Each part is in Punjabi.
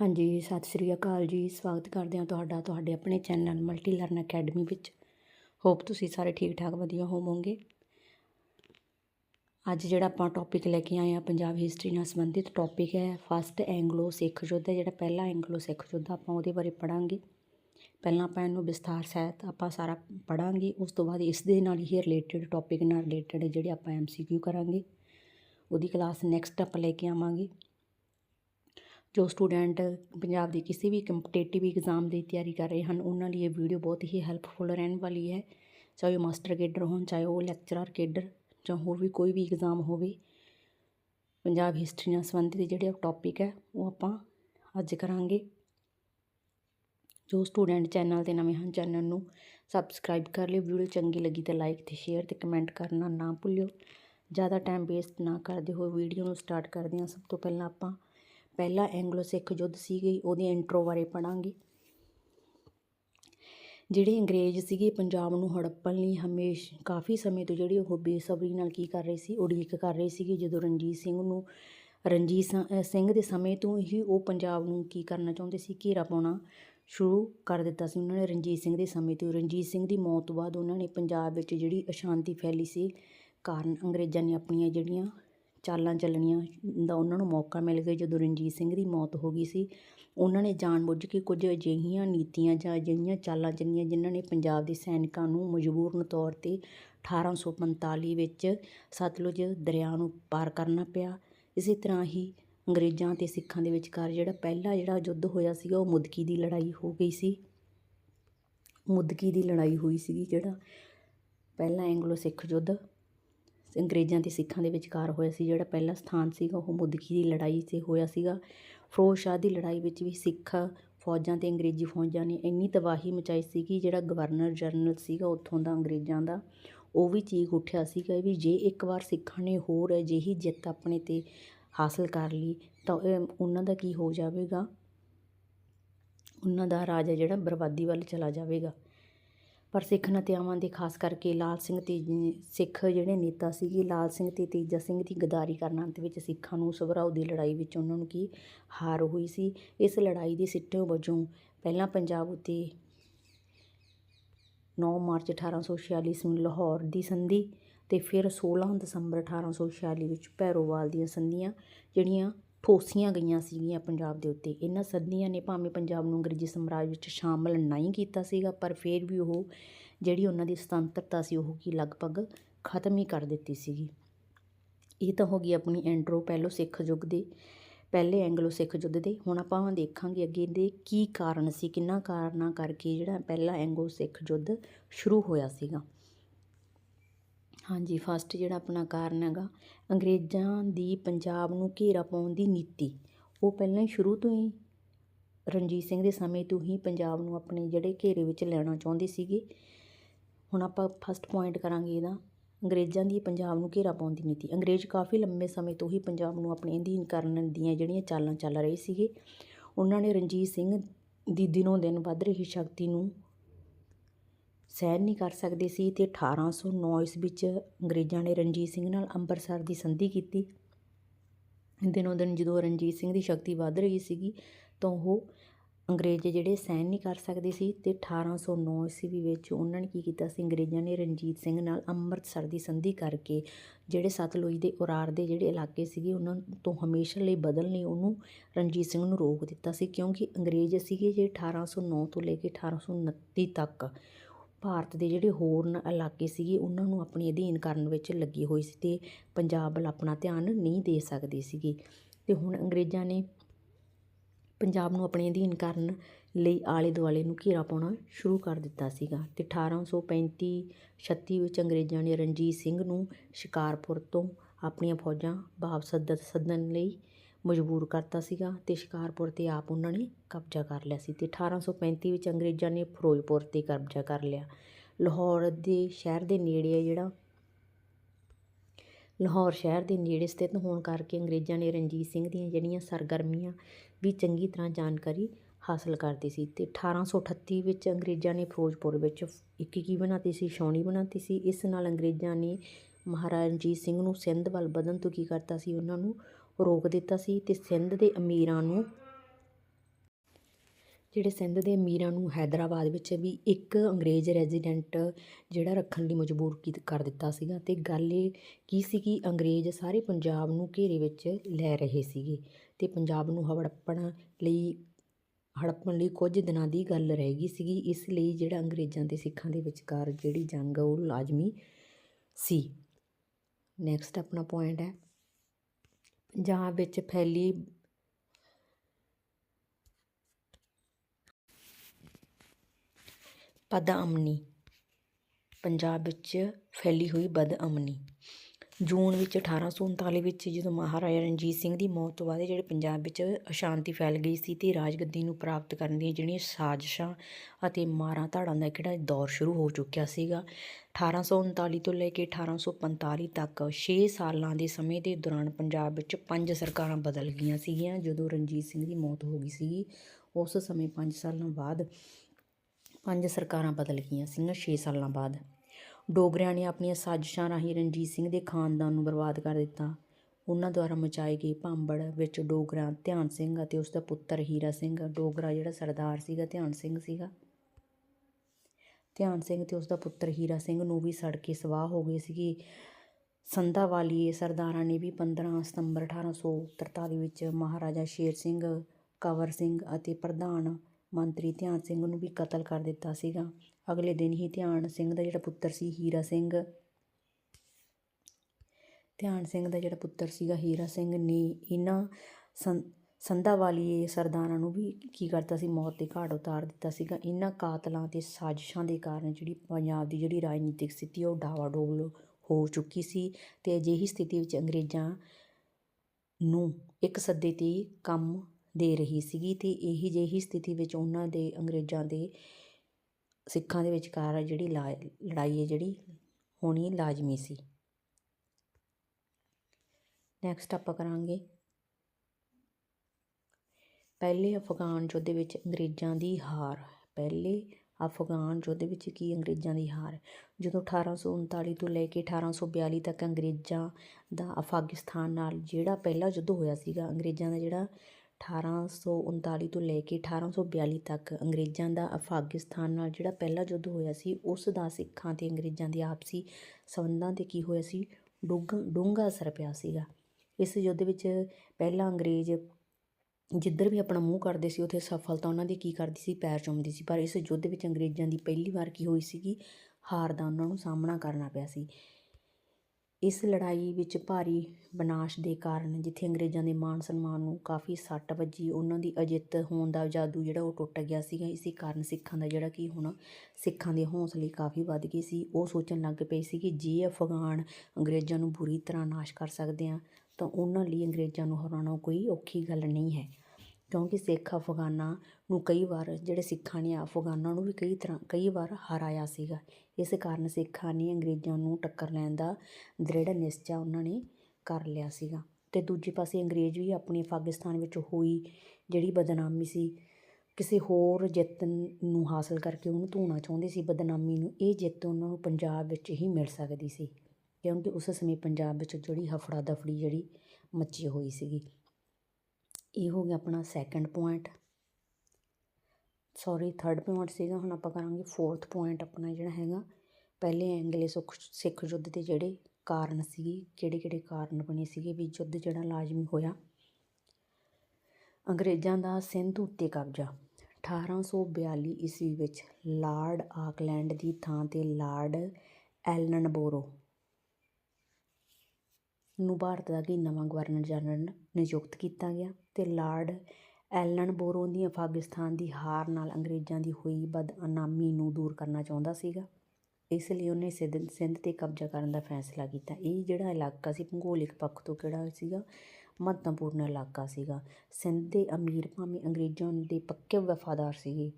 ਹਾਂਜੀ, ਸਤਿ ਸ੍ਰੀ ਅਕਾਲ ਜੀ। ਸਵਾਗਤ ਕਰਦੇ ਹਾਂ ਤੁਹਾਡਾ, ਤੁਹਾਡੇ ਆਪਣੇ ਚੈਨਲ ਮਲਟੀ ਲਰਨ ਅਕੈਡਮੀ ਵਿੱਚ। ਹੋਪ ਤੁਸੀਂ ਸਾਰੇ ਠੀਕ ਠਾਕ ਵਧੀਆ ਹੋਵੋਗੇ। ਅੱਜ ਜਿਹੜਾ ਆਪਾਂ ਟੌਪਿਕ ਲੈ ਕੇ ਆਏ ਆ ਪੰਜਾਬ ਹਿਸਟਰੀ ਨਾਲ ਸੰਬੰਧਿਤ ਟੌਪਿਕ ਹੈ ਫਸਟ ਐਂਗਲੋ ਸਿੱਖ ਯੁੱਧ ਹੈ, ਜਿਹੜਾ ਪਹਿਲਾ ਐਂਗਲੋ ਸਿੱਖ ਯੁੱਧ ਆਪਾਂ ਉਹਦੇ ਬਾਰੇ ਪੜਾਂਗੇ ਪਹਿਲਾਂ ਆਪਾਂ ਇਹਨੂੰ ਵਿਸਥਾਰ ਸਹਿਤ ਆਪਾਂ ਸਾਰਾ ਪੜਾਂਗੇ ਉਸ ਤੋਂ ਬਾਅਦ ਇਸ ਦੇ ਨਾਲ ਹੀ ਰਿਲੇਟਡ ਟੌਪਿਕ ਨਾਲ ਰਿਲੇਟਡ ਜਿਹੜੇ ਆਪਾਂ ਐਮਸੀਕਿਊ ਕਰਾਂਗੇ। ਉਹਦੀ ਕਲਾਸ ਨੈਕਸਟ ਆਪਾਂ ਲੈ ਕੇ ਆਵਾਂਗੇ। ਜੋ ਸਟੂਡੈਂਟ ਪੰਜਾਬ ਦੇ ਕਿਸੇ ਵੀ ਕੰਪੀਟੀਟਿਵ ਐਗਜ਼ਾਮ ਦੀ ਤਿਆਰੀ ਕਰ ਰਹੇ ਹਨ, ਉਹਨਾਂ ਲਈ ਇਹ ਵੀਡੀਓ ਬਹੁਤ ਹੀ ਹੈਲਪਫੁਲ ਰਹਿਣ ਵਾਲੀ ਹੈ। ਚਾਹੇ ਉਹ ਮਾਸਟਰ ਕੇਡਰ ਹੋਣ, ਚਾਹੇ ਉਹ ਲੈਕਚਰਰ ਕੇਡਰ ਜਾਂ ਹੋਰ ਵੀ ਕੋਈ ਵੀ ਐਗਜ਼ਾਮ ਹੋਵੇ, ਪੰਜਾਬ ਹਿਸਟਰੀ ਨਾਲ ਸੰਬੰਧਿਤ ਜਿਹੜੇ ਟੌਪਿਕ ਹੈ, ਉਹ ਆਪਾਂ ਅੱਜ ਕਰਾਂਗੇ। ਜੋ ਸਟੂਡੈਂਟ ਚੈਨਲ ਤੇ ਨਵੇਂ ਹਨ, ਚੈਨਲ ਨੂੰ ਸਬਸਕ੍ਰਾਈਬ ਕਰ ਲਿਓ। ਵੀਡੀਓ ਚੰਗੀ ਲੱਗੀ ਤਾਂ ਲਾਈਕ ਤੇ ਸ਼ੇਅਰ ਤੇ ਕਮੈਂਟ ਕਰਨਾ ਨਾ ਭੁੱਲਿਓ। ਜ਼ਿਆਦਾ ਟਾਈਮ ਵੇਸਟ ਨਾ ਕਰਦੇ ਹੋਏ ਵੀਡੀਓ ਨੂੰ ਸਟਾਰਟ ਕਰਦੇ ਹਾਂ। ਸਭ ਤੋਂ ਪਹਿਲਾਂ ਆਪਾਂ ਪਹਿਲਾ ਐਂਗਲੋ ਸਿੱਖ ਯੁੱਧ ਸੀਗੀ, ਉਹਦੀ ਇੰਟਰੋ ਬਾਰੇ ਪੜਾਂਗੇ ਜਿਹੜੇ ਅੰਗਰੇਜ਼ ਸੀਗੇ, ਪੰਜਾਬ ਨੂੰ ਹੜੱਪਣ ਲਈ ਹਮੇਸ਼, ਕਾਫੀ ਸਮੇਂ ਤੋਂ ਜਿਹੜੇ ਉਹ ਬੇਸਬਰੀ ਨਾਲ ਕੀ ਕਰ ਰਹੇ ਸੀ, ਉਡੀਕ ਕਰ ਰਹੇ ਸੀਗੇ, ਜਦੋਂ ਰਣਜੀਤ ਸਿੰਘ ਨੂੰ, ਰਣਜੀਤ ਸਿੰਘ ਦੇ ਸਮੇਂ ਤੋਂ ਹੀ ਉਹ ਪੰਜਾਬ ਨੂੰ ਕੀ ਕਰਨਾ ਚਾਹੁੰਦੇ ਸੀ, ਘੇਰਾ ਪਾਉਣਾ ਸ਼ੁਰੂ ਕਰ ਦਿੱਤਾ ਸੀ ਉਹਨਾਂ ਨੇ, ਰਣਜੀਤ ਸਿੰਘ ਦੇ ਸਮੇਂ ਤੋਂ ਰਣਜੀਤ ਸਿੰਘ ਦੀ ਮੌਤ ਤੋਂ ਬਾਅਦ ਉਹਨਾਂ ਨੇ ਪੰਜਾਬ ਵਿੱਚ ਜਿਹੜੀ ਅਸ਼ਾਂਤੀ ਫੈਲੀ ਸੀ, ਕਾਰਨ ਅੰਗਰੇਜ਼ਾਂ ਨੇ ਆਪਣੀਆਂ ਜਿਹੜੀਆਂ ਚਾਲਾਂ ਚੱਲਣੀਆਂ ਦਾ ਉਹਨਾਂ ਨੂੰ ਮੌਕਾ ਮਿਲ ਗਿਆ। ਜਦੋਂ ਰਣਜੀਤ ਸਿੰਘ ਦੀ ਮੌਤ ਹੋ ਗਈ ਸੀ, ਉਹਨਾਂ ਨੇ ਜਾਣਬੁੱਝ ਕੇ ਕੁਝ ਅਜਿਹੀਆਂ ਨੀਤੀਆਂ ਜਾਂ ਅਜਿਹੀਆਂ ਚਾਲਾਂ ਚੱਲੀਆਂ ਜਿਨ੍ਹਾਂ ਨੇ ਪੰਜਾਬ ਦੇ ਸੈਨਿਕਾਂ ਨੂੰ ਮਜਬੂਰਨ ਤੌਰ 'ਤੇ 1845 ਵਿੱਚ ਸਤਲੁਜ ਦਰਿਆ ਨੂੰ ਪਾਰ ਕਰਨਾ ਪਿਆ। ਇਸੇ ਤਰ੍ਹਾਂ ਹੀ ਅੰਗਰੇਜ਼ਾਂ ਤੇ ਸਿੱਖਾਂ ਦੇ ਵਿਚਕਾਰ ਜਿਹੜਾ ਪਹਿਲਾ ਜਿਹੜਾ ਯੁੱਧ ਹੋਇਆ ਸੀਗਾ, ਉਹ ਮੁਦਕੀ ਦੀ ਲੜਾਈ ਹੋ ਗਈ ਸੀ। ਮੁਦਕੀ ਦੀ ਲੜਾਈ ਹੋਈ ਸੀਗੀ ਜਿਹੜਾ ਪਹਿਲਾ ਐਂਗਲੋ ਸਿੱਖ ਯੁੱਧ। ਅੰਗਰੇਜ਼ਾਂ ਅਤੇ ਸਿੱਖਾਂ ਦੇ ਵਿਚਕਾਰ ਹੋਇਆ ਸੀ, ਜਿਹੜਾ ਪਹਿਲਾ ਸਥਾਨ ਸੀਗਾ, ਉਹ ਮੁਦਕੀ ਦੀ ਲੜਾਈ 'ਤੇ ਹੋਇਆ ਸੀਗਾ। ਫਿਰੋਜ਼ ਸ਼ਾਹ ਦੀ ਲੜਾਈ ਵਿੱਚ ਵੀ ਸਿੱਖ ਫੌਜਾਂ ਅਤੇ ਅੰਗਰੇਜ਼ੀ ਫੌਜਾਂ ਨੇ ਇੰਨੀ ਤਬਾਹੀ ਮਚਾਈ ਸੀਗੀ, ਜਿਹੜਾ ਗਵਰਨਰ ਜਨਰਲ ਸੀਗਾ ਉੱਥੋਂ ਦਾ ਅੰਗਰੇਜ਼ਾਂ ਦਾ, ਉਹ ਵੀ ਚੀਕ ਉੱਠਿਆ ਸੀਗਾ ਵੀ ਜੇ ਇੱਕ ਵਾਰ ਸਿੱਖਾਂ ਨੇ ਹੋਰ ਅਜਿਹੀ ਜਿੱਤ ਆਪਣੇ 'ਤੇ ਹਾਸਲ ਕਰ ਲਈ, ਤਾਂ ਉਹਨਾਂ ਦਾ ਕੀ ਹੋ ਜਾਵੇਗਾ? ਉਹਨਾਂ ਦਾ ਰਾਜ ਹੈ ਜਿਹੜਾ ਬਰਬਾਦੀ ਵੱਲ ਚਲਾ ਜਾਵੇਗਾ। ਪਰ ਸਿੱਖ ਨਤਿਆਵਾਂ ਦੇ ਖਾਸ ਕਰਕੇ ਲਾਲ ਸਿੰਘ ਤੇ ਸਿੱਖ ਜਿਹੜੇ ਨੇਤਾ ਸੀਗੇ, ਲਾਲ ਸਿੰਘ ਤੇ ਤੇਜਾ ਸਿੰਘ ਦੀ ਗਦਾਰੀ ਕਰਨ ਅੰਤ ਵਿੱਚ ਸਿੱਖਾਂ ਨੂੰ ਸਭਰਾਓ ਦੀ ਲੜਾਈ ਵਿੱਚ ਉਹਨਾਂ ਨੂੰ ਕੀ ਹਾਰ ਹੋਈ ਸੀ? ਇਸ ਲੜਾਈ ਦੇ ਸਿੱਟੇ ਵਜੋਂ ਪਹਿਲਾਂ ਪੰਜਾਬ ਉੱਤੇ 9 ਮਾਰਚ 1846 ਨੂੰ ਲਾਹੌਰ ਦੀ ਸੰਧੀ ਤੇ ਫਿਰ 16 ਦਸੰਬਰ 1846 ਵਿੱਚ ਭੈਰੋਵਾਲ ਦੀਆਂ ਸੰਧੀਆਂ, ਜਿਹੜੀਆਂ ਠੋਸੀਆਂ ਗਈਆਂ ਸੀਗੀਆਂ ਪੰਜਾਬ ਦੇ ਉੱਤੇ। ਇਹਨਾਂ ਸਦੀਆਂ ਨੇ ਭਾਵੇਂ ਪੰਜਾਬ ਨੂੰ ਅੰਗਰੇਜ਼ੀ ਸਮਰਾਜ ਵਿੱਚ ਸ਼ਾਮਲ ਨਹੀਂ ਕੀਤਾ ਸੀਗਾ, ਪਰ ਫਿਰ ਵੀ ਉਹ ਜਿਹੜੀ ਉਹਨਾਂ ਦੀ ਸੁਤੰਤਰਤਾ ਸੀ, ਉਹ ਕੀ ਲਗਭਗ ਖਤਮ ਹੀ ਕਰ ਦਿੱਤੀ ਸੀਗੀ। ਇਹ ਤਾਂ ਹੋ ਗਈ ਆਪਣੀ ਐਂਡਰੋ ਪਹਿਲੋ ਸਿੱਖ ਯੁੱਗ ਦੇ, ਪਹਿਲੇ ਐਂਗਲੋ ਸਿੱਖ ਯੁੱਧ ਦੇ। ਹੁਣ ਆਪਾਂ ਦੇਖਾਂਗੇ ਅੱਗੇ ਦੇ ਕੀ ਕਾਰਨ ਸੀ, ਕਿੰਨਾ ਕਾਰਨਾਂ ਕਰਕੇ ਜਿਹੜਾ ਪਹਿਲਾ ਐਂਗਲੋ ਸਿੱਖ ਯੁੱਧ ਸ਼ੁਰੂ ਹੋਇਆ ਸੀਗਾ। ਹਾਂਜੀ ਫਸਟ ਜਿਹੜਾ ਆਪਣਾ ਕਾਰਨ ਹੈਗਾ, ਅੰਗਰੇਜ਼ਾਂ ਦੀ ਪੰਜਾਬ ਨੂੰ ਘੇਰਾ ਪਾਉਣ ਦੀ ਨੀਤੀ। ਉਹ ਪਹਿਲਾਂ ਹੀ ਸ਼ੁਰੂ ਤੋਂ ਹੀ ਰਣਜੀਤ ਸਿੰਘ ਦੇ ਸਮੇਂ ਤੋਂ ਹੀ ਪੰਜਾਬ ਨੂੰ ਆਪਣੇ ਜਿਹੜੇ ਘੇਰੇ ਵਿੱਚ ਲੈਣਾ ਚਾਹੁੰਦੇ ਸੀਗੇ। ਹੁਣ ਆਪਾਂ ਫਸਟ ਪੁਆਇੰਟ ਕਰਾਂਗੇ ਇਹਦਾ, ਅੰਗਰੇਜ਼ਾਂ ਦੀ ਪੰਜਾਬ ਨੂੰ ਘੇਰਾ ਪਾਉਣ ਦੀ ਨੀਤੀ। ਅੰਗਰੇਜ਼ ਕਾਫੀ ਲੰਬੇ ਸਮੇਂ ਤੋਂ ਹੀ ਪੰਜਾਬ ਨੂੰ ਆਪਣੇ ਅਧੀਨ ਕਰਨ ਦੀਆਂ ਜਿਹੜੀਆਂ ਚਾਲਾਂ ਚੱਲ ਰਹੇ ਸੀਗੇ। ਉਹਨਾਂ ਨੇ ਰਣਜੀਤ ਸਿੰਘ ਦੀ ਦਿਨੋਂ ਦਿਨ ਵੱਧ ਰਹੀ ਸ਼ਕਤੀ ਨੂੰ ਸਹਿਣ ਨਹੀਂ ਕਰ ਸਕਦੇ ਸੀ ਤੇ 1809 ਇਸ ਵਿੱਚ ਅੰਗਰੇਜ਼ਾਂ ਨੇ ਰਣਜੀਤ ਸਿੰਘ ਨਾਲ ਅੰਮ੍ਰਿਤਸਰ ਦੀ ਸੰਧੀ ਕੀਤੀ। ਦਿਨੋਂ ਦਿਨ ਜਦੋਂ ਰਣਜੀਤ ਸਿੰਘ ਦੀ ਸ਼ਕਤੀ ਵੱਧ ਰਹੀ ਸੀਗੀ ਤਾਂ ਉਹ ਅੰਗਰੇਜ਼ ਜਿਹੜੇ ਸਹਿਣ ਨਹੀਂ ਕਰ ਸਕਦੇ ਸੀ ਤੇ 1809 ਈਸਵੀ ਵਿੱਚ ਉਹਨਾਂ ਨੇ ਕੀ ਕੀਤਾ ਸੀ, ਅੰਗਰੇਜ਼ਾਂ ਨੇ ਰਣਜੀਤ ਸਿੰਘ ਨਾਲ ਅੰਮ੍ਰਿਤਸਰ ਦੀ ਸੰਧੀ ਕਰਕੇ ਜਿਹੜੇ ਸਤਲੁਜ ਦੇ ਉਰਾਰ ਦੇ ਜਿਹੜੇ ਇਲਾਕੇ ਸੀਗੇ ਉਹਨਾਂ ਤੋਂ ਹਮੇਸ਼ਾ ਲਈ ਬਦਲ ਲਈ ਉਹਨੂੰ ਰਣਜੀਤ ਸਿੰਘ ਨੂੰ ਰੋਕ ਦਿੱਤਾ ਸੀ ਕਿਉਂਕਿ ਅੰਗਰੇਜ਼ ਸੀਗੇ ਜਿਹੜੇ 1809 ਤੋਂ ਲੈ ਕੇ 1829 ਤੱਕ ਭਾਰਤ ਦੇ ਜਿਹੜੇ ਹੋਰਨ ਇਲਾਕੇ ਸੀਗੇ, ਉਹਨਾਂ ਨੂੰ ਆਪਣੇ ਅਧੀਨ ਕਰਨ ਵਿੱਚ ਲੱਗੀ ਹੋਈ ਸੀ ਅਤੇ ਪੰਜਾਬ ਵੱਲ ਆਪਣਾ ਧਿਆਨ ਨਹੀਂ ਦੇ ਸਕਦੇ ਸੀਗੇ। ਅਤੇ ਹੁਣ ਅੰਗਰੇਜ਼ਾਂ ਨੇ ਪੰਜਾਬ ਨੂੰ ਆਪਣੇ ਅਧੀਨ ਕਰਨ ਲਈ ਆਲੇ ਦੁਆਲੇ ਨੂੰ ਘੇਰਾ ਪਾਉਣਾ ਸ਼ੁਰੂ ਕਰ ਦਿੱਤਾ ਸੀਗਾ ਅਤੇ ਅਠਾਰਾਂ ਸੌ ਪੈਂਤੀ ਛੱਤੀ ਵਿੱਚ ਅੰਗਰੇਜ਼ਾਂ ਨੇ ਰਣਜੀਤ ਸਿੰਘ ਨੂੰ ਸ਼ਿਕਾਰਪੁਰ ਤੋਂ ਆਪਣੀਆਂ ਫੌਜਾਂ ਵਾਪਸ ਸੱਦਣ ਲਈ ਮਜਬੂਰ ਕਰਤਾ ਸੀਗਾ ਅਤੇ ਸ਼ਿਕਾਰਪੁਰ ਤੇ ਆਪ ਉਹਨਾਂ ਨੇ ਕਬਜ਼ਾ ਕਰ ਲਿਆ ਸੀ ਅਤੇ ਅਠਾਰਾਂ ਸੌ ਪੈਂਤੀ ਵਿੱਚ ਅੰਗਰੇਜ਼ਾਂ ਨੇ ਫਿਰੋਜ਼ਪੁਰ ਤੇ ਕਬਜ਼ਾ ਕਰ ਲਿਆ। ਲਾਹੌਰ ਦੇ ਸ਼ਹਿਰ ਦੇ ਨੇੜੇ ਜਿਹੜਾ। ਲਾਹੌਰ ਸ਼ਹਿਰ ਦੇ ਨੇੜੇ ਸਥਿਤ ਹੋਣ ਕਰਕੇ ਅੰਗਰੇਜ਼ਾਂ ਨੇ ਰਣਜੀਤ ਸਿੰਘ ਦੀਆਂ ਜਿਹੜੀਆਂ ਸਰਗਰਮੀਆਂ ਵੀ ਚੰਗੀ ਤਰ੍ਹਾਂ ਜਾਣਕਾਰੀ ਹਾਸਲ ਕਰਦੀ ਸੀ ਅਤੇ ਅਠਾਰਾਂ ਸੌ ਅਠੱਤੀ ਵਿੱਚ ਅੰਗਰੇਜ਼ਾਂ ਨੇ ਫਿਰੋਜ਼ਪੁਰ ਵਿੱਚ ਇੱਕ ਕੀ ਬਣਾਤੀ ਸੀ, ਛਾਉਣੀ ਬਣਾਤੀ ਸੀ। ਇਸ ਨਾਲ ਅੰਗਰੇਜ਼ਾਂ ਨੇ ਮਹਾਰਾਜਾ ਰਣਜੀਤ ਸਿੰਘ ਨੂੰ ਸਿੰਧ ਵੱਲ ਵਧਣ ਤੋਂ ਕੀ ਕਰਤਾ ਸੀ? ਉਹਨਾਂ ਨੂੰ ਰੋਕ ਦਿੱਤਾ ਸੀ ਤੇ ਸਿੰਧ ਦੇ ਅਮੀਰਾਂ ਨੂੰ, ਜਿਹੜੇ ਸਿੰਧ ਦੇ ਅਮੀਰਾਂ ਨੂੰ ਹੈਦਰਾਬਾਦ ਵਿੱਚ ਵੀ ਇੱਕ ਅੰਗਰੇਜ਼ ਰੈਜ਼ੀਡੈਂਟ ਜਿਹੜਾ ਰੱਖਣ ਲਈ ਮਜਬੂਰ ਕੀ ਕਰ ਦਿੱਤਾ ਸੀਗਾ। ਅਤੇ ਗੱਲ ਇਹ ਕੀ ਸੀ ਕਿ ਅੰਗਰੇਜ਼ ਸਾਰੇ ਪੰਜਾਬ ਨੂੰ ਘੇਰੇ ਵਿੱਚ ਲੈ ਰਹੇ ਸੀਗੇ ਅਤੇ ਪੰਜਾਬ ਨੂੰ ਹੜੱਪਣ ਲਈ ਹੜੱਪਣ ਲਈ ਕੁਝ ਦਿਨਾਂ ਦੀ ਗੱਲ ਰਹਿ ਗਈ ਸੀਗੀ। ਇਸ ਲਈ ਜਿਹੜਾ ਅੰਗਰੇਜ਼ਾਂ ਅਤੇ ਸਿੱਖਾਂ ਦੇ ਵਿਚਕਾਰ ਜਿਹੜੀ ਜੰਗ ਉਹ ਲਾਜ਼ਮੀ ਸੀ। ਨੈਕਸਟ ਆਪਣਾ ਪੁਆਇੰਟ ਹੈ। ਪੰਜਾਬ ਵਿੱਚ ਫੈਲੀ ਬਦਅਮਨੀ। ਪੰਜਾਬ ਵਿੱਚ ਫੈਲੀ ਹੋਈ ਬਦਅਮਨੀ। ਜੂਨ ਵਿੱਚ 1839 ਵਿੱਚ ਜਦੋਂ ਮਹਾਰਾਜਾ ਰਣਜੀਤ ਸਿੰਘ ਦੀ ਮੌਤ ਤੋਂ ਬਾਅਦ ਜਿਹੜੇ ਪੰਜਾਬ ਵਿੱਚ ਅਸ਼ਾਂਤੀ ਫੈਲ ਗਈ ਸੀ ਤੇ ਰਾਜਗੱਦੀ ਨੂੰ ਪ੍ਰਾਪਤ ਕਰਨ ਦੀਆਂ ਜਿਹੜੀਆਂ ਸਾਜ਼ਿਸ਼ਾਂ ਅਤੇ ਮਾਰਾਂ ਧਾੜਾਂ ਦਾ ਕਿਹੜਾ ਦੌਰ ਸ਼ੁਰੂ ਹੋ ਚੁੱਕਿਆ ਸੀਗਾ 1839 ਤੋਂ ਲੈ ਕੇ 1845 ਤੱਕ 6 ਸਾਲਾਂ ਦੇ ਸਮੇਂ ਦੇ ਦੌਰਾਨ ਪੰਜਾਬ ਵਿੱਚ ਪੰਜ ਸਰਕਾਰਾਂ ਬਦਲ ਗਈਆਂ ਸੀਗੀਆਂ, ਜਦੋਂ ਰਣਜੀਤ ਸਿੰਘ ਦੀ ਮੌਤ ਹੋ ਗਈ ਸੀਗੀ, ਉਸ ਸਮੇਂ 5 ਸਾਲਾਂ ਬਾਅਦ ਪੰਜ ਸਰਕਾਰਾਂ ਬਦਲ ਗਈਆਂ ਸੀਗੀਆਂ 6 ਸਾਲਾਂ ਬਾਅਦ। ਡੋਗਰਿਆਂ ਨੇ ਆਪਣੀਆਂ ਸਾਜ਼ਿਸ਼ਾਂ ਰਾਹੀਂ ਰਣਜੀਤ ਸਿੰਘ ਦੇ ਖਾਨਦਾਨ ਨੂੰ ਬਰਬਾਦ ਕਰ ਦਿੱਤਾ। ਉਹਨਾਂ ਦੁਆਰਾ ਮਚਾਈ ਗਏ ਭਾਂਬੜ ਵਿੱਚ ਡੋਗਰਾ ਧਿਆਨ ਸਿੰਘ ਅਤੇ ਉਸ ਦਾ ਪੁੱਤਰ ਹੀਰਾ ਸਿੰਘ, ਡੋਗਰਾ ਜਿਹੜਾ ਸਰਦਾਰ ਸੀਗਾ, ਧਿਆਨ ਸਿੰਘ ਸੀਗਾ। ਧਿਆਨ ਸਿੰਘ ਤੇ ਉਸ ਦਾ ਪੁੱਤਰ ਹੀਰਾ ਸਿੰਘ ਨੂੰ ਵੀ ਸੜ ਕੇ ਸਵਾਹ ਹੋ ਗਏ ਸੀਗੇ। ਸੰਧਾ ਵਾਲੀਏ ਸਰਦਾਰਾਂ ਨੇ ਵੀ 15 ਸਤੰਬਰ 1843 ਵਿੱਚ ਮਹਾਰਾਜਾ ਸ਼ੇਰ ਸਿੰਘ, ਕੰਵਰ ਸਿੰਘ ਅਤੇ ਪ੍ਰਧਾਨ ਮੰਤਰੀ ਧਿਆਨ ਸਿੰਘ ਨੂੰ ਵੀ ਕਤਲ ਕਰ ਦਿੱਤਾ ਸੀਗਾ। ਅਗਲੇ ਦਿਨ ਹੀ ਧਿਆਨ ਸਿੰਘ ਦਾ ਜਿਹੜਾ ਪੁੱਤਰ ਸੀ ਹੀਰਾ ਸਿੰਘ, ਧਿਆਨ ਸਿੰਘ ਦਾ ਜਿਹੜਾ ਪੁੱਤਰ ਸੀਗਾ ਹੀਰਾ ਸਿੰਘ ਨੇ ਇਹਨਾਂ ਸੰ ਸੰਧਾ ਵਾਲੀਏ ਸਰਦਾਰਾਂ ਨੂੰ ਵੀ ਕੀ ਕਰਤਾ ਸੀ, ਮੌਤ ਦੇ ਘਾਟ ਉਤਾਰ ਦਿੱਤਾ ਸੀਗਾ। ਇਹਨਾਂ ਕਾਤਲਾਂ ਤੇ ਸਾਜ਼ਿਸ਼ਾਂ ਦੇ ਕਾਰਨ ਜਿਹੜੀ ਪੰਜਾਬ ਦੀ ਜਿਹੜੀ ਰਾਜਨੀਤਿਕ ਸਥਿਤੀ ਉਹ ਡਾਵਾਡੋਲ ਹੋ ਚੁੱਕੀ ਸੀ ਤੇ ਅਜਿਹੀ ਸਥਿਤੀ ਵਿੱਚ ਅੰਗਰੇਜ਼ਾਂ ਨੂੰ ਇੱਕ ਸੱਦੇ ਤੇ ਕੰਮ ਦੇ ਰਹੀ ਸੀਗੀ ਤੇ ਇਹੀ ਜਿਹੀ ਸਥਿਤੀ ਵਿੱਚ ਉਹਨਾਂ ਦੇ ਅੰਗਰੇਜ਼ਾਂ ਦੇ ਸਿੱਖਾਂ ਦੇ ਵਿਚਕਾਰ ਜਿਹੜੀ ਲਾ, ਲੜਾਈ ਹੈ ਜਿਹੜੀ, ਹੋਣੀ ਲਾਜ਼ਮੀ ਸੀ। ਨੈਕਸਟ ਆਪਾਂ ਕਰਾਂਗੇ। ਪਹਿਲੇ ਅਫਗਾਨ ਯੁੱਧ ਵਿੱਚ ਅੰਗਰੇਜ਼ਾਂ ਦੀ ਹਾਰ। ਪਹਿਲੇ ਅਫਗਾਨ ਯੁੱਧ ਵਿੱਚ ਕੀ ਅੰਗਰੇਜ਼ਾਂ ਦੀ ਹਾਰ? ਜਦੋਂ 1839 ਤੋਂ ਲੈ ਕੇ 1842 ਤੱਕ ਅੰਗਰੇਜ਼ਾਂ ਦਾ ਅਫਗਾਨਿਸਤਾਨ ਨਾਲ ਜਿਹੜਾ ਪਹਿਲਾ ਯੁੱਧ ਹੋਇਆ ਸੀਗਾ, ਅੰਗਰੇਜ਼ਾਂ ਦਾ ਜਿਹੜਾ 1839 ਤੋਂ ਲੈ ਕੇ 1842 ਤੱਕ ਅੰਗਰੇਜ਼ਾਂ ਦਾ ਅਫਗਾਨਿਸਤਾਨ ਨਾਲ ਜਿਹੜਾ ਪਹਿਲਾ ਯੁੱਧ ਹੋਇਆ ਸੀ, ਉਸ ਦਾ ਸਿੱਖਾਂ ਅਤੇ ਅੰਗਰੇਜ਼ਾਂ ਦੇ ਆਪਸੀ ਸੰਬੰਧਾਂ ਤੇ ਕੀ ਹੋਇਆ ਸੀ? ਡੂੰਘ, ਡੂੰਘਾ ਅਸਰ ਪਿਆ ਸੀਗਾ। ਇਸ ਯੁੱਧ ਵਿੱਚ ਪਹਿਲਾਂ ਅੰਗਰੇਜ਼ ਜਿੱਧਰ ਵੀ ਆਪਣਾ ਮੂੰਹ ਕਰਦੇ ਸੀ, ਉੱਥੇ ਸਫਲਤਾ ਉਹਨਾਂ ਦੀ ਕੀ ਕਰਦੀ ਸੀ? ਪੈਰ ਚੁੰਮਦੀ ਸੀ। ਪਰ ਇਸ ਯੁੱਧ ਵਿੱਚ ਅੰਗਰੇਜ਼ਾਂ ਦੀ ਪਹਿਲੀ ਵਾਰ ਕੀ ਹੋਈ ਸੀਗੀ? ਹਾਰ ਦਾ ਉਹਨਾਂ ਨੂੰ ਸਾਹਮਣਾ ਕਰਨਾ ਪਿਆ ਸੀ। ਇਸ ਲੜਾਈ ਵਿੱਚ ਭਾਰੀ ਵਿਨਾਸ਼ ਦੇ ਕਾਰਨ, ਜਿੱਥੇ ਅੰਗਰੇਜ਼ਾਂ ਦੇ ਮਾਣ ਸਨਮਾਨ ਨੂੰ ਕਾਫੀ ਸੱਟ ਵੱਜੀ, ਉਹਨਾਂ ਦੀ ਅਜਿੱਤ ਹੋਣ ਦਾ ਜਾਦੂ ਜਿਹੜਾ ਉਹ ਟੁੱਟ ਗਿਆ ਸੀਗਾ। ਇਸੇ ਕਾਰਨ ਸਿੱਖਾਂ ਦਾ ਜਿਹੜਾ ਕਿ ਹੁਣ ਸਿੱਖਾਂ ਦੇ ਹੌਸਲੇ ਕਾਫੀ ਵੱਧ ਗਏ ਸੀ। ਉਹ ਸੋਚਣ ਲੱਗ ਪਏ ਸੀ ਕਿ ਜੇ ਅਫਗਾਨ ਅੰਗਰੇਜ਼ਾਂ ਨੂੰ ਬੁਰੀ ਤਰ੍ਹਾਂ ਨਾਸ਼ ਕਰ ਸਕਦੇ ਆ, ਤਾਂ ਉਹਨਾਂ ਲਈ ਅੰਗਰੇਜ਼ਾਂ ਨੂੰ ਹਰਾਉਣਾ ਕੋਈ ਔਖੀ ਗੱਲ ਨਹੀਂ ਹੈ। ਕਿਉਂਕਿ ਸਿੱਖ ਅਫਗਾਨਾਂ ਨੂੰ ਕਈ ਵਾਰ, ਜਿਹੜੇ ਸਿੱਖਾਂ ਨੇ ਅਫਗਾਨਾਂ ਨੂੰ ਵੀ ਕਈ ਤਰ੍ਹਾਂ, ਕਈ ਵਾਰ ਹਰਾਇਆ ਸੀਗਾ। ਇਸ ਕਾਰਨ ਸਿੱਖਾਂ ਨੇ ਅੰਗਰੇਜ਼ਾਂ ਨੂੰ ਟੱਕਰ ਲੈਣ ਦਾ ਦ੍ਰਿੜ ਨਿਸ਼ਚਾ ਉਹਨਾਂ ਨੇ ਕਰ ਲਿਆ ਸੀਗਾ। ਅਤੇ ਦੂਜੇ ਪਾਸੇ ਅੰਗਰੇਜ਼ ਵੀ ਆਪਣੀ ਪਾਕਿਸਤਾਨ ਵਿੱਚ ਹੋਈ ਜਿਹੜੀ ਬਦਨਾਮੀ ਸੀ, ਕਿਸੇ ਹੋਰ ਜਿੱਤ ਨੂੰ ਹਾਸਲ ਕਰਕੇ ਉਹਨੂੰ ਧੋਣਾ ਚਾਹੁੰਦੇ ਸੀ, ਬਦਨਾਮੀ ਨੂੰ, ਇਹ ਜਿੱਤ ਉਹਨਾਂ ਨੂੰ ਪੰਜਾਬ ਵਿੱਚ ਹੀ ਮਿਲ ਸਕਦੀ ਸੀ। ਕਿਉਂਕਿ ਉਸ ਸਮੇਂ ਪੰਜਾਬ ਵਿੱਚ ਜਿਹੜੀ ਹਫੜਾ ਦਫੜੀ ਜਿਹੜੀ ਮੱਚੀ ਹੋਈ ਸੀਗੀ। ਇਹ ਹੋ ਗਿਆ ਆਪਣਾ second point sorry third point ਸੀਗਾ, ਹੁਣ ਆਪਾਂ ਕਰਾਂਗੇ ਫੋਰਥ ਪੁਆਇੰਟ ਆਪਣਾ ਜਿਹੜਾ ਹੈਗਾ। ਪਹਿਲੇ ਐਂਗਲੇ ਸੁਖ ਸਿੱਖ ਯੁੱਧ ਦੇ ਜਿਹੜੇ ਕਾਰਨ ਸੀਗੇ ਕਿਹੜੇ ਕਿਹੜੇ ਕਾਰਨ ਬਣੇ ਸੀਗੇ ਵੀ ਯੁੱਧ ਜਿਹੜਾ ਲਾਜ਼ਮੀ ਹੋਇਆ। ਅੰਗਰੇਜ਼ਾਂ ਦਾ ਸਿੰਧ ਉੱਤੇ ਕਬਜ਼ਾ 1842 ਈਸਵੀ ਵਿੱਚ ਲਾਰਡ ਆਕਲੈਂਡ ਦੀ ਥਾਂ ਤੇ ਲਾਰਡ ਐਲਨਬੋਰੋ ਨੂੰ ਭਾਰਤ ਦਾ ਕੀ ਨਵਾਂ ਗਵਰਨਰ ਜਨਰਲ ਨਿਯੁਕਤ ਕੀਤਾ ਗਿਆ ਅਤੇ ਲਾਰਡ ਐਲਨ ਬੋਰੋ ਦੀ ਅਫਗਾਨਿਸਤਾਨ ਦੀ ਹਾਰ ਨਾਲ ਅੰਗਰੇਜ਼ਾਂ ਦੀ ਹੋਈ ਬਦਨਾਮੀ ਨੂੰ ਦੂਰ ਕਰਨਾ ਚਾਹੁੰਦਾ ਸੀਗਾ। ਇਸ ਲਈ ਉਹਨੇ ਸਿੰਧ ਸਿੰਧ ਤੇ ਕਬਜ਼ਾ ਕਰਨ ਦਾ ਫੈਸਲਾ ਕੀਤਾ। ਇਹ ਜਿਹੜਾ ਇਲਾਕਾ ਸੀ, ਭੂਗੋਲਿਕ ਪੱਖ ਤੋਂ ਕਿਹੜਾ ਸੀਗਾ? ਮਹੱਤਵਪੂਰਨ ਇਲਾਕਾ ਸੀਗਾ। ਸਿੰਧ ਦੇ ਅਮੀਰ ਭਾਵੇਂ ਅੰਗਰੇਜ਼ਾਂ ਦੇ ਪੱਕੇ ਵਫਾਦਾਰ ਸੀਗੇ,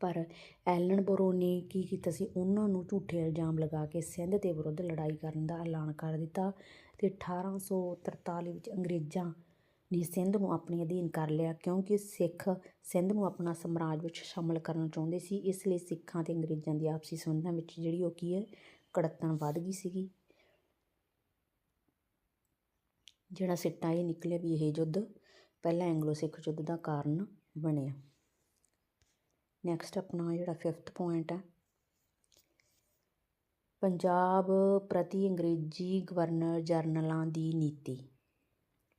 ਪਰ ਐਲਨ ਬੋਰੋ ਨੇ ਕੀ ਕੀਤਾ ਸੀ? ਉਹਨਾਂ ਨੂੰ ਝੂਠੇ ਇਲਜ਼ਾਮ ਲਗਾ ਕੇ ਸਿੰਧ ਦੇ ਵਿਰੁੱਧ ਲੜਾਈ ਕਰਨ ਦਾ ਐਲਾਨ ਕਰ ਦਿੱਤਾ। ਤੇ 1843 ਵਿੱਚ ਅੰਗਰੇਜ਼ਾਂ ਨੇ ਸਿੰਧ ਨੂੰ ਆਪਣੇ ਅਧੀਨ ਕਰ ਲਿਆ, ਕਿਉਂਕਿ ਸਿੱਖ ਸਿੰਧ ਨੂੰ ਆਪਣਾ ਸਮਰਾਜ ਵਿੱਚ ਸ਼ਾਮਲ ਕਰਨਾ ਚਾਹੁੰਦੇ ਸੀ। ਇਸ ਲਈ ਸਿੱਖਾਂ ਤੇ ਅੰਗਰੇਜ਼ਾਂ ਦੀ ਆਪਸੀ ਸੰਬੰਧਾਂ ਵਿੱਚ ਜਿਹੜੀ ਉਹ ਕੀ ਹੈ ਕੜੱਤਣ ਵੱਧ ਗਈ ਸੀਗੀ। ਜਿਹੜਾ ਸਿੱਟਾ ਇਹ ਨਿਕਲਿਆ ਵੀ ਇਹ ਯੁੱਧ ਪਹਿਲਾ ਐਂਗਲੋ ਸਿੱਖ ਯੁੱਧ ਦਾ ਕਾਰਨ ਬਣਿਆ। ਨੈਕਸਟ ਆਪਣਾ ਜਿਹੜਾ ਫਿਫਥ ਪੁਆਇੰਟ ਹੈ ਪੰਜਾਬ ਪ੍ਰਤੀ ਅੰਗਰੇਜ਼ੀ ਗਵਰਨਰ ਜਰਨਲਾਂ ਦੀ ਨੀਤੀ।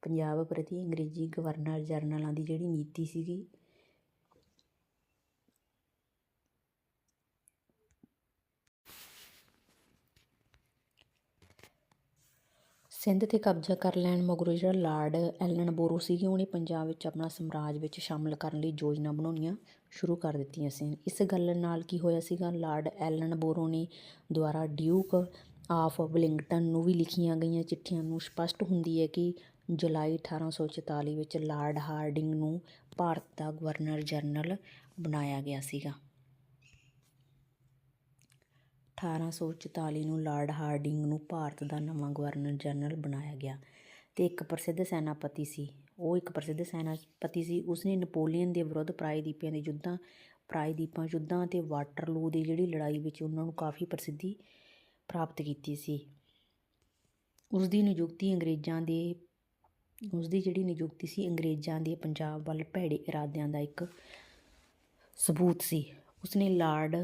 ਪੰਜਾਬ ਪ੍ਰਤੀ ਅੰਗਰੇਜ਼ੀ ਗਵਰਨਰ ਜਨਰਲਾਂ ਦੀ ਜਿਹੜੀ ਨੀਤੀ ਸੀਗੀ, ਸਿੰਧ 'ਤੇ ਕਬਜ਼ਾ ਕਰ ਲੈਣ ਮਗਰੋਂ ਜਿਹੜਾ ਲਾਰਡ ਐਲਨ ਬੋਰੋ ਸੀਗੇ, ਉਹਨੇ ਪੰਜਾਬ ਵਿੱਚ ਆਪਣਾ ਸਮਰਾਜ ਵਿੱਚ ਸ਼ਾਮਲ ਕਰਨ ਲਈ ਯੋਜਨਾ ਬਣਾਉਣੀਆਂ। ਸ਼ੁਰੂ ਕਰ ਦਿੱਤੀਆਂ ਸੀ। ਇਸ ਗੱਲ ਨਾਲ ਕੀ ਹੋਇਆ ਸੀਗਾ? ਲਾਰਡ ਐਲਨ ਬੋਰੋ ਨੇ ਦੁਆਰਾ ਡਿਊਕ ਆਫ ਵਲਿੰਗਟਨ ਨੂੰ ਵੀ ਲਿਖੀਆਂ ਗਈਆਂ ਚਿੱਠੀਆਂ ਨੂੰ ਸਪਸ਼ਟ ਹੁੰਦੀ ਹੈ ਕਿ ਜੁਲਾਈ 1844 ਵਿੱਚ ਲਾਰਡ ਹਾਰਡਿੰਗ ਨੂੰ ਭਾਰਤ ਦਾ ਗਵਰਨਰ ਜਨਰਲ ਬਣਾਇਆ ਗਿਆ ਸੀਗਾ। 1844 ਨੂੰ ਲਾਰਡ ਹਾਰਡਿੰਗ ਨੂੰ ਭਾਰਤ ਦਾ ਨਵਾਂ ਗਵਰਨਰ ਜਨਰਲ ਬਣਾਇਆ ਗਿਆ ਤੇ ਇੱਕ ਪ੍ਰਸਿੱਧ ਸੈਨਾਪਤੀ ਸੀ ਉਹ ਇੱਕ ਪ੍ਰਸਿੱਧ ਸੈਨਾਪਤੀ ਸੀ। ਉਸਨੇ ਨਪੋਲੀਅਨ ਦੇ ਵਿਰੁੱਧ ਪ੍ਰਾਇਦੀਪਾਂ ਦੇ ਯੁੱਧਾਂ, ਪ੍ਰਾਇਦੀਪਾਂ, ਯੁੱਧਾਂ ਅਤੇ ਵਾਟਰਲੂ ਦੀ ਜਿਹੜੀ ਲੜਾਈ ਵਿੱਚ ਉਹਨਾਂ ਨੂੰ ਕਾਫੀ ਪ੍ਰਸਿੱਧੀ ਪ੍ਰਾਪਤ ਕੀਤੀ ਸੀ। ਉਸ ਦੀ ਨਿਯੁਕਤੀ ਅੰਗਰੇਜ਼ਾਂ ਦੇ ਉਸ ਦੀ ਜਿਹੜੀ ਨਿਯੁਕਤੀ ਸੀ ਅੰਗਰੇਜ਼ਾਂ ਦੇ ਪੰਜਾਬ ਵੱਲ ਭੈੜੇ ਇਰਾਦਿਆਂ ਦਾ ਇੱਕ ਸਬੂਤ ਸੀ। ਉਸਨੇ ਲਾਰਡ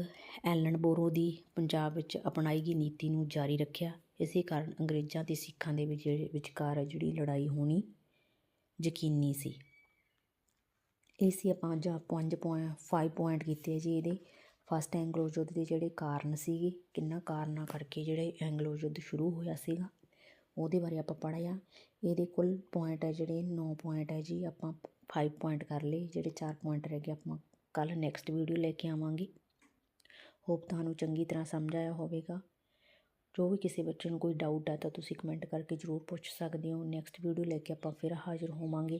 ਐਲਨ ਬੋਰੋ ਦੀ ਪੰਜਾਬ ਵਿੱਚ ਅਪਣਾਈ ਗਈ ਨੀਤੀ ਨੂੰ ਜਾਰੀ ਰੱਖਿਆ। ਇਸੇ ਕਾਰਨ ਅੰਗਰੇਜ਼ਾਂ ਤੇ ਸਿੱਖਾਂ ਦੇ ਜਿਹੜੇ ਵਿਚਕਾਰ ਜਿਹੜੀ ਲੜਾਈ ਹੋਣੀ ਯਕੀਨੀ ਸੀ। ਇਹ ਸੀ ਆਪਾਂ ਜਾਂ ਪੰਜ ਪੁਆਇੰਟ 5 ਪੁਆਇੰਟ ਕੀਤੇ ਜੀ ਇਹਦੇ। ਫਸਟ ਐਂਗਲੋ ਯੁੱਧ ਦੇ ਜਿਹੜੇ ਕਾਰਨ ਸੀਗੇ, ਕਿੰਨਾ ਕਾਰਨਾਂ ਕਰਕੇ ਜਿਹੜੇ ਐਂਗਲੋ ਯੁੱਧ ਸ਼ੁਰੂ ਹੋਇਆ ਸੀਗਾ, ਉਹਦੇ ਬਾਰੇ ਆਪਾਂ ਪੜ੍ਹਿਆ। ਇਹਦੇ ਕੁੱਲ ਪੁਆਇੰਟ ਹੈ ਜਿਹੜੇ 9 ਪੁਆਇੰਟ ਹੈ ਜੀ, ਆਪਾਂ 5 ਪੁਆਇੰਟ ਕਰ ਲਏ। ਜਿਹੜੇ 4 ਪੁਆਇੰਟ ਰਹਿ ਗਏ, ਆਪਾਂ ਕੱਲ ਨੈਕਸਟ ਵੀਡੀਓ ਲੈ ਕੇ ਆਵਾਂਗੇ। ਹੋਪ ਤੁਹਾਨੂੰ ਚੰਗੀ ਤਰ੍ਹਾਂ ਸਮਝ ਆਇਆ ਹੋਵੇਗਾ। ਜੋ ਵੀ ਕਿਸੇ ਬੱਚੇ ਨੂੰ ਕੋਈ ਡਾਊਟ ਆ ਤਾਂ ਤੁਸੀਂ ਕਮੈਂਟ ਕਰਕੇ ਜ਼ਰੂਰ ਪੁੱਛ ਸਕਦੇ ਹੋ। ਨੈਕਸਟ ਵੀਡੀਓ ਲੈ ਕੇ ਆਪਾਂ ਫਿਰ ਹਾਜ਼ਰ ਹੋਵਾਂਗੇ।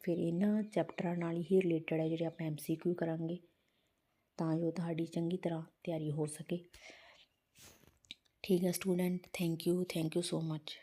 ਫਿਰ ਇਹਨਾਂ ਚੈਪਟਰਾਂ ਨਾਲ ਹੀ ਰਿਲੇਟਡ ਹੈ ਜਿਹੜੇ ਆਪਾਂ ਐਮਸੀਕਿਊ ਕਰਾਂਗੇ, ਤਾਂ ਜੋ ਤੁਹਾਡੀ ਚੰਗੀ ਤਰ੍ਹਾਂ ਤਿਆਰੀ ਹੋ ਸਕੇ। ਠੀਕ ਹੈ student thank you thank you so much